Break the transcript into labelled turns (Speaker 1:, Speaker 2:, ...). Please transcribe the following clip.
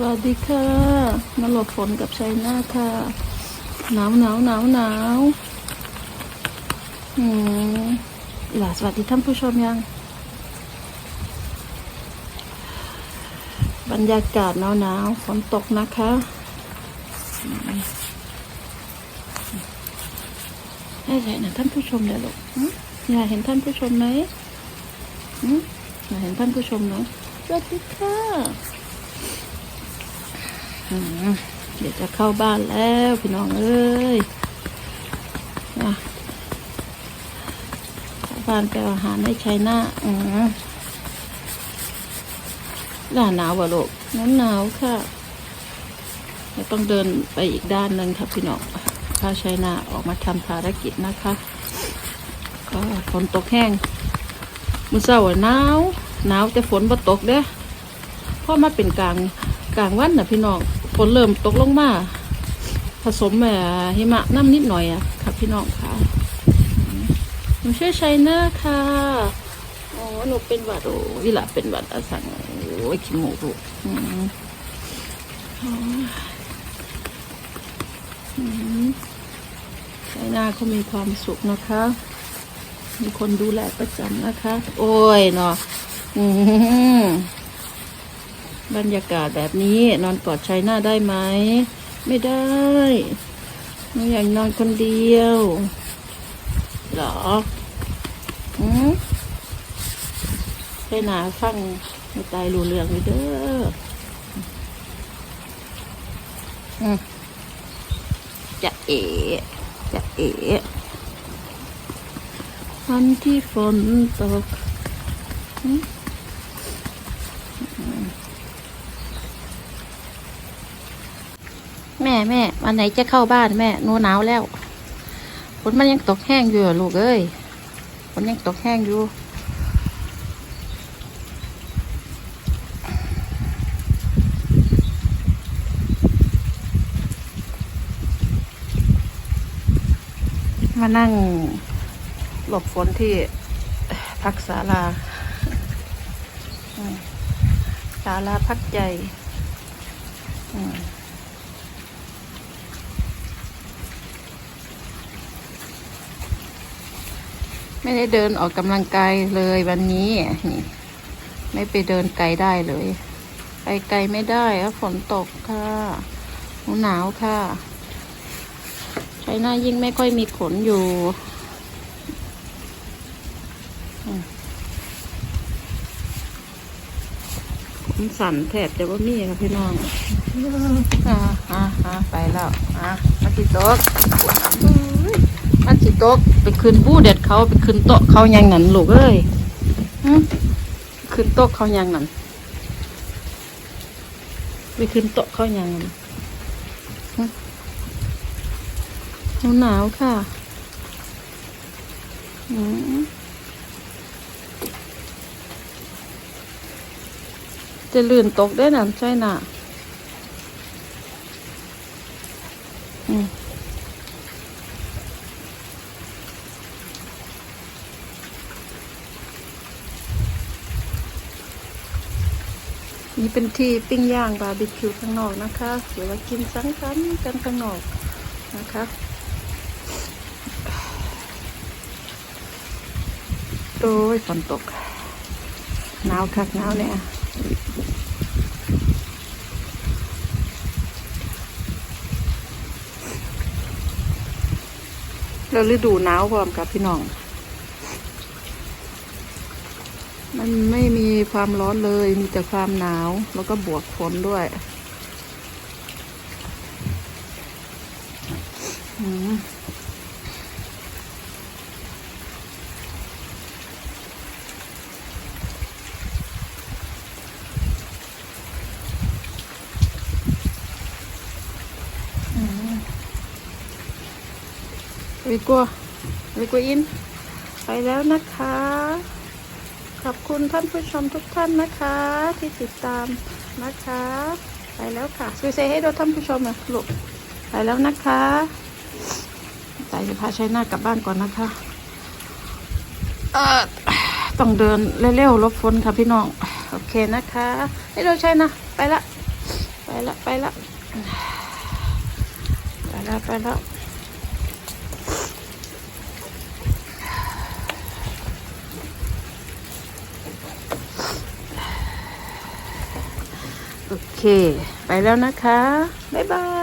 Speaker 1: วัสดีค่ะมาหลบฝนกับชัยนาค่ะ หนาวหนาวหนาวหนาวอืมหล่ะสวัสดีท่านผู้ชมยัง บรรยากาศหนาวหนาวฝนตกนะคะอืมให้ไหนนะท่านผู้ชมเดี๋ยวลูกหึอยากเห็นท่านผู้ชมไหมอยากเห็นท่านผู้ชมไหมสวัสดีค่ะ เดี๋ยวจะเข้าบ้านแล้วพี่น้องเอ้ยนะเข้าบ้านไปอาหารให้ชัยนาอืมหน้าหนาวบ่ลูกนาวหนาวค่ะเราต้องเดินไปอีกด้านหนึ่งครับพี่น้องพาชัยนาออกมาทำภารกิจนะคะก็ฝนตกแห้งมื้อเช้าหนาวหนาวแต่ฝนบ่ตกเด้อพราะมาเป็นกลางกลางวันน่ะพี่น้อง ฝนเริ่มตกลงมาผสมแหมหิมะน้ำนิดหน่อยอะครับพี่น้องค่ะหนูชื่อชัยนาค่ะอ๋อหนูเป็นหวัดโอ้ยละเป็นหวัดอาสังโอ้ยขี้หมูกลูกอืมอ๋ออืมชัยนาเขามีความสุขนะคะ มีคนดูแลประจำนะคะ โอ้ยเนาะอืม บรรยากาศแบบนี้นอนกอดชายหน้าได้ไหม ไม่ได้หนูอยากนอนคนเดียวหรออืมให้หนาฟังไม่ตายรู้เรื่องเลยเด้ออืมจะเอ๋จะเอ๋วันที่ฝนตกหึ แม่แม่วันไหนจะเข้าบ้านแม่หนูหนาวแล้วฝนมันยังตกแห้งอยู่ลูกเอ้ยฝนยังตกแห้งอยู่มานั่งหลบฝนที่พักศาลาศาลาพักใจ อืม ไม่ได้เดินออกกำลังกายเลยวันนี้นี่ไม่ไปเดินไกลได้เลย ไปไกลไม่ได้ครับฝนตกค่ะหนาวค่ะใช้หน้ายิ่งไม่ค่อยมีขนอยู่ผมสั่นแทบจะว่ามีครับพี่น้อง อ่าอ่าอ่าไปแล้ว อะมาสิโต๊ะ มันสิโต๊ะไปคืนบู้เด็ดเขาไปคืนโต๊ะเขายังหนันลูกเอ้ยคืนโต๊ะเขายังหนันไปคืนโต๊ะเขายังนันหึหนาวหนาวค่ะอืมจะลื่นตกได้นะใช่น่ะ อืม นี่เป็นที่ปิ้งย่างบาร์บีคิวข้างนอกนะคะ เดี๋ยวเรากินสังสรรค์กันข้างนอกนะคะโอ้ยฝนตกหนาวคักหนาวเนี่ยแล้วฤดูหนาวพร้อมกับพี่น้อง มันไม่มีความร้อนเลย มีแต่ความหนาว แล้วก็บวกฝนด้วยอืมอืมวิกัววิกัวอิน ไปแล้วนะคะ ขอบคุณท่านผู้ชมทุกท่านนะคะ ที่ติดตามนะคะ ไปแล้วค่ะสวยเซให้ดูท่านผู้ชมนะลูกไปแล้วนะคะใจจะพาใชัยนาทกลับบ้านก่อนนะคะเออต้องเดินเร็วๆหลบฝนค่ะพี่น้องโอเคนะคะให้เราใช่นะไปละ ไปละ ไปละ ไปละไปละ โอเค ไปแล้วนะคะ บ๊ายบาย